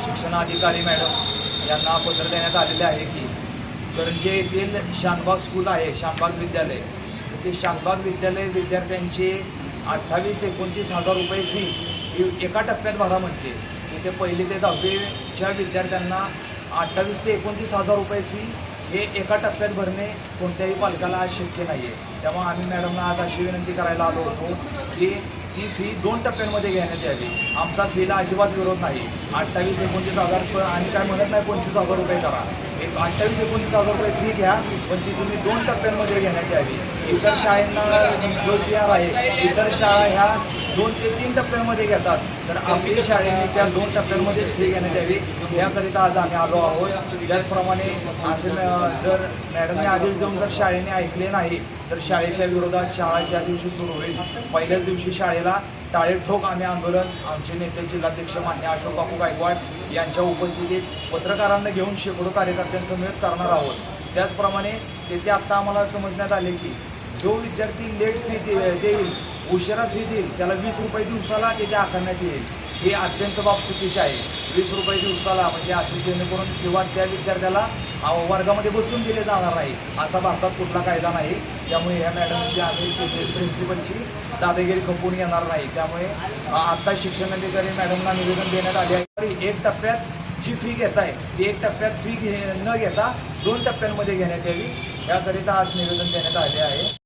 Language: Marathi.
शिक्षणाधिकारी मॅडम यांना पत्र देण्यात आलेले आहे की करंजे येथील शानबाग स्कूल आहे शानबाग विद्यालय ते शानबाग विद्यालय विद्यार्थ्यांची अठ्ठावीस एकोणतीस हजार रुपये फी ही एका टप्प्यात भरा म्हणते. तिथे पहिली ते दहावीच्या विद्यार्थ्यांना अठ्ठावीस ते एकोणतीस हजार रुपये फी हे एका टप्प्यात भरणे कोणत्याही पालकाला आज शक्य नाही आहे त्यामुळे आम्ही मॅडमना आज अशी विनंती करायला आलो होतो की ती फी दोन टप्प्यांमध्ये घेण्यात यावी. आमचा फीला अजिबात विरोध नाही. अठ्ठावीस एकोणतीस हजार प- आणि काय म्हणत नाही पंचवीस हजार रुपये करा. एक अठ्ठावीस एकोणतीस हजार रुपये फी घ्या पण ती तुम्ही दोन टप्प्यांमध्ये घेण्यात यावी. इतर शाळांना जो जी आर आहे इतर शाळा ह्या दोन ते तीन टप्प्यांमध्ये घेतात. तर आपली शाळेने त्या दोन टप्प्यांमध्ये फी घेण्यात यावी. याकरिता आज आम्ही आलो आहोत. त्याचप्रमाणे असे जर मॅडमने आदेश देऊन जर शाळेने ऐकले नाही तर शाळेच्या विरोधात शाळा ज्या दिवशी सुरू होईल पहिल्याच दिवशी शाळेला टाळे ठोक आम्ही आंदोलन आमचे नेते जिल्हाध्यक्ष मान्य अशोक बापू गायकवाड यांच्या उपस्थितीत पत्रकारांना घेऊन शेकडो कार्यकर्त्यांसमवेत करणार आहोत. त्याचप्रमाणे तेथे आत्ता आम्हाला समजण्यात आले की जो विद्यार्थी लेट फी दे- देईल उशिरा फी देईल. त्याला वीस रुपये दिवसाला त्याची आकारण्यात येईल. हे अत्यंत बाब चुकीचे आहे. वीस रुपये दिवसाला म्हणजे असे जेणेकरून किंवा त्या विद्यार्थ्याला वर्गामध्ये बसून दिले जाणार नाही. असा भारतात कुठला कायदा नाही. त्यामुळे ह्या मॅडमची आम्ही प्रिन्सिपलची दादागिरी खपवून येणार नाही. त्यामुळे आत्ता शिक्षण अधिकारी मॅडमना निवेदन देण्यात आले आहे. तरी एक टप्प्यात जी फी घेत आहे ती एक टप्प्यात फी घे न घेता दोन टप्प्यांमध्ये घेण्यात यावी. याकरिता आज निवेदन देण्यात आले आहे.